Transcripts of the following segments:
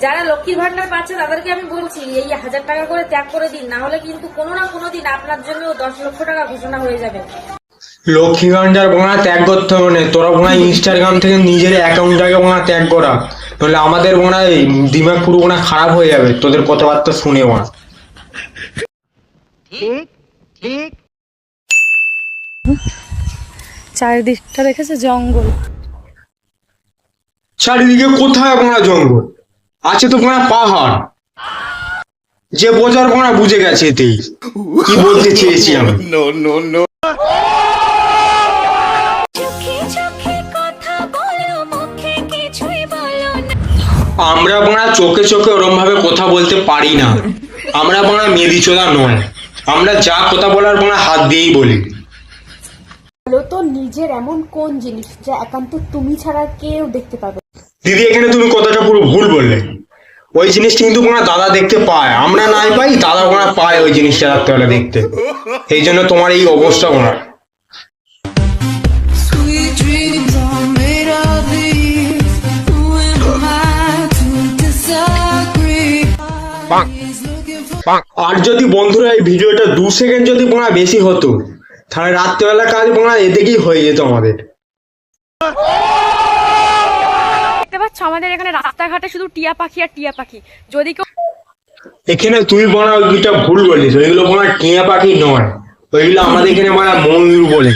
যারা লক্ষ্মীর ভান্ডার পাচ্ছে তাদেরকে আমি বলছি এই হাজার টাকা করে ত্যাগ করে দিন না হলে কিন্তু কোনো না কোনো দিন আপনার জন্য দশ লক্ষ টাকা ঘোষণা হয়ে যাবে। লক্ষ্মী ভান্ডার বোনা ত্যাগ করতে হবে না তোরা বোনা ইনস্টাগ্রাম থেকে নিজের অ্যাকাউন্টটাকে বোনা ত্যাগ করা। নাহলে আমাদের বোনা এই দিমাগ পুরো বোনা খারাপ হয়ে যাবে তোদের কথাবার্তা শুনে বোনা চারিদিকটা দেখেছে? জঙ্গল। চারিদিকে কোথায় বোনা জঙ্গল? আছে তো বোনা পাহাড়। যে বোঝার বোনা বুঝে গেছে এতেই কি বলতে চেয়েছি আমি? চোখে চোখে কথা বলো মুখে কিছুই বলো না। আমরা বোনা চোখে চোখে ওরম ভাবে কথা বলতে পারি না। আমরা বোনা মেদি চোদা নয়। আমরা যা কথা বলার বোনা হাত দিয়েই বলি। বলো তো নিজের এমন কোন জিনিস যা একান্ত তুমি ছাড়া কেউ দেখতে পাবে না? দিদি এখানে তুমি কথাটা পুরো ভুল বললে। ওই জিনিসটা কিন্তু কোনো দাদা দেখতে পায়। আমরা নাই পাই দাদা কোনো পায় ওই জিনিসটা রাত্রেবেলা দেখতে। এই জন্য তোমার এই অবস্থা ওনার। আর যদি বন্ধুরা এই ভিডিওটা দু সেকেন্ড যদি পোনা বেশি হতো তাহলে রাত্রেবেলা কাজ পোনা এদিকেই হয়ে যেত আমাদের। পাচ্ছ আমাদের এখানে রাস্তাঘাটে শুধু টিয়া পাখি আর টিয়া পাখি? যদি কেউ এখানে তুই ওই দুইটা ভুল বলিস, ওইগুলো বোনা টিয়া পাখি নয়। ওইগুলো আমাদের এখানে মানে ময়ূর বলে।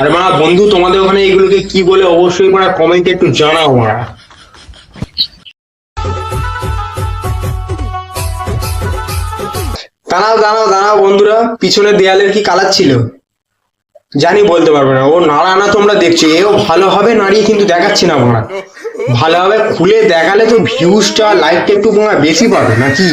আর মানে বন্ধু, তোমাদের ওখানে এইগুলোকে কি বলে অবশ্যই মানে কমেন্টে একটু জানাও মারা দাঁড়াও দাঁড়াও দাঁড়াও বন্ধুরা পিছনে দেয়ালের কি কালার ছিল? জানি বলতে পারবে না। ও নাড়া না তোমরা দেখছ, এও ভালোভাবে নাড়িয়ে কিন্তু দেখাচ্ছি না আমরা ভালোভাবে খুলে দেখালে তো ভিউজটা লাইকটা একটু বেশি পাবে নাকি?